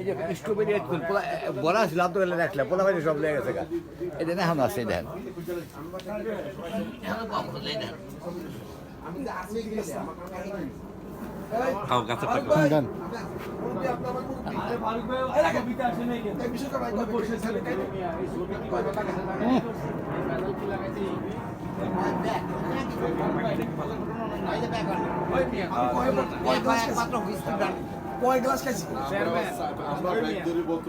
এই যে স্ট্রবেরি বড়া ছিল তো রাখলে পোলা বাড়ি সব লেগে গেছে এই দেন এখন আছে এই দেন। কয় গ্লাস খাইছি। আমরা ব্যাগ ধরে বলতে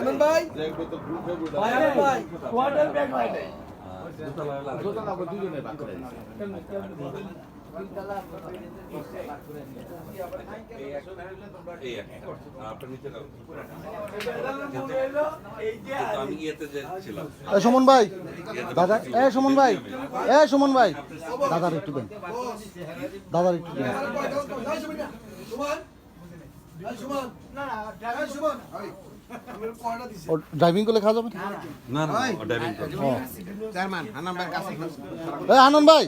আনন্দ ভাই? Bag group Anand quarter bag Suman ভাই দাদা এ সুমন ভাই এ সুমন ভাই দাদার একটু দেন। দাদার একটু দেন। ড্রাইভিং করলে খাওয়া যাবে? না না। ড্রাইভিং করো ও। এ আনন্দ ভাই।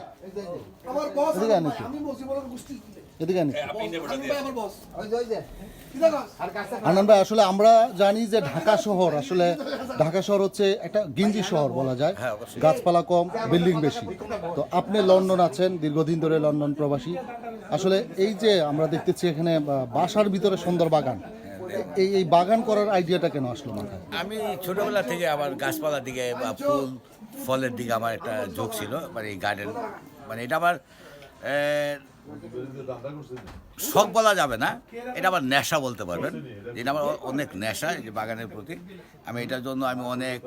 আমার বস এদিকে আমি বলছি বলো এদিকে আনি আপনি নেবে আমার বস ওই যে ওই যে। কি দেখো আনন্দ ভাই আসলে আমরা জানি যে ঢাকা শহর আসলে ঢাকা শহর হচ্ছে একটা গিঞ্জি শহর বলা যায়। গাছপালা কম বিল্ডিং বেশি। তো আপনি লন্ডন আছেন দীর্ঘদিন ধরে লন্ডন প্রবাসী। আসলে এই যে আমরা দেখতেছি এখানে বাসার ভিতরে সুন্দর বাগান। এই এই বাগান করার আইডিয়াটা কেন আসলো মাথায়? আমি ছোটবেলা থেকে আমার গাছপালার দিকে বা ফুল ফলের দিকে আমার একটা ঝোঁক ছিল মানে গার্ডেন মানে এটা আমার শখ বলা যাবে না। এটা আমার নেশা বলতে পারবেন। যেটা আমার অনেক নেশা যে বাগানের প্রতি। আমি এটার জন্য আমি অনেক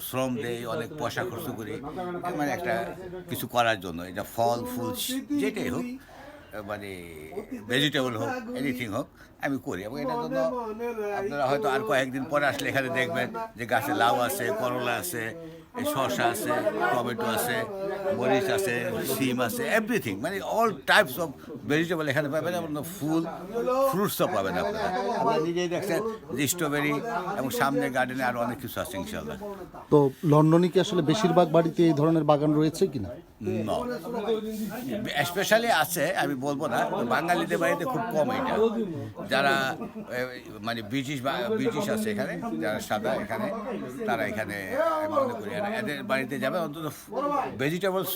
শ্রম দেই, অনেক পয়সা খরচ করি। মানে একটা কিছু করার জন্য, এটা ফল, ফুল, যেটাই হোক। মানে ভেজিটেবল হোক এনিথিং হোক আমি করি। এবং এটার জন্য আপনারা হয়তো আর কয়েকদিন পরে আসলে এখানে দেখবেন যে গাছে লাউ আছে করলা আছে শসা আছে টমেটো আছে মরিচ আছে সিম আছে এভরিথিং মানে অল টাইপস অফ ভেজিটেবল এখানে পাবেন এবং ফুল ফ্রুটসও পাবেন আপনারা। আপনারা নিজেই দেখছেন যে স্ট্রবেরি এবং সামনে গার্ডেনে আরও অনেক কিছু আছে ইনশাল্লাহ তো লন্ডনে কি আসলে বেশিরভাগ বাড়িতে এই ধরনের বাগান রয়েছে কিনা? স্পেশালি আছে আমি বলব না বাঙালিদের বাড়িতে খুব কম এটা। যারা মানে ব্রিটিশ ব্রিটিশ আছে এখানে যারা সাদা এখানে তারা এখানে মনে করি আর এদের বাড়িতে যাবে অন্তত ভেজিটেবলস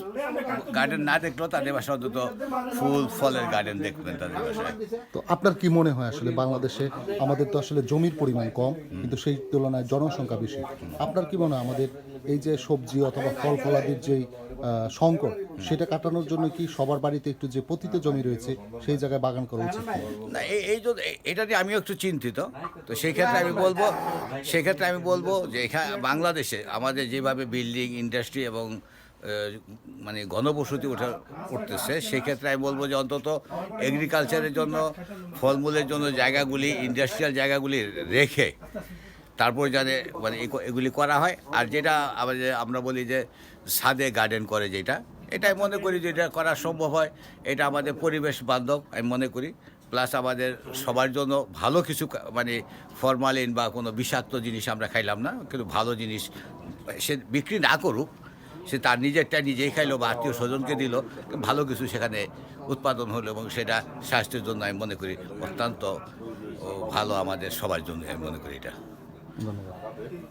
গার্ডেন না দেখলেও তাদের বাসায় অন্তত ফুল ফলের গার্ডেন দেখবেন তাদের বাসায়। তো আপনার কি মনে হয় আসলে বাংলাদেশে আমাদের তো আসলে জমির পরিমাণ কম কিন্তু সেই তুলনায় জনসংখ্যা বেশি? আপনার কি মনে হয় আমাদের এই যে সবজি অথবা ফল ফলাদির যে সংকট, সেটা কাটানোর জন্য কি সবার বাড়িতে একটু যে পতিত জমি রয়েছে, সেই জায়গায় বাগান করা উচিত না এই জন্য এটা নিয়ে আমিও একটু চিন্তিত। তো সেই ক্ষেত্রে আমি বলব, সেক্ষেত্রে আমি বলব যে এখানে বাংলাদেশে আমাদের যেভাবে বিল্ডিং ইন্ডাস্ট্রি এবং মানে ঘনবসতি ওঠা উঠতেছে, সেক্ষেত্রে আমি বলব যে অন্তত এগ্রিকালচারের জন্য, ফলমূলের জন্য জায়গাগুলি ইন্ডাস্ট্রিয়াল জায়গাগুলি রেখে তারপর যাতে মানে এগু- এগুলি করা হয়। আর যেটা আমরা বলি যে ছাদে গার্ডেন করে যেটা, এটাই মনে করি যে এটা করা সম্ভব হয়। এটা আমাদের পরিবেশ বান্ধব, আমি মনে করি। প্লাস আমাদের সবার জন্য ভালো কিছু মানে ফরমালিন বা কোনো বিষাক্ত জিনিস আমরা খাইলাম না, কিন্তু ভালো জিনিস সে বিক্রি না করুক, সে তার নিজেরটা নিজেই খাইলো বা আত্মীয় স্বজনকে দিল, ভালো কিছু সেখানে উৎপাদন হলো এবং সেটা স্বাস্থ্যের জন্য আমি মনে করি অত্যন্ত ভালো আমাদের সবার জন্য আমি মনে করি এটা। 食べる?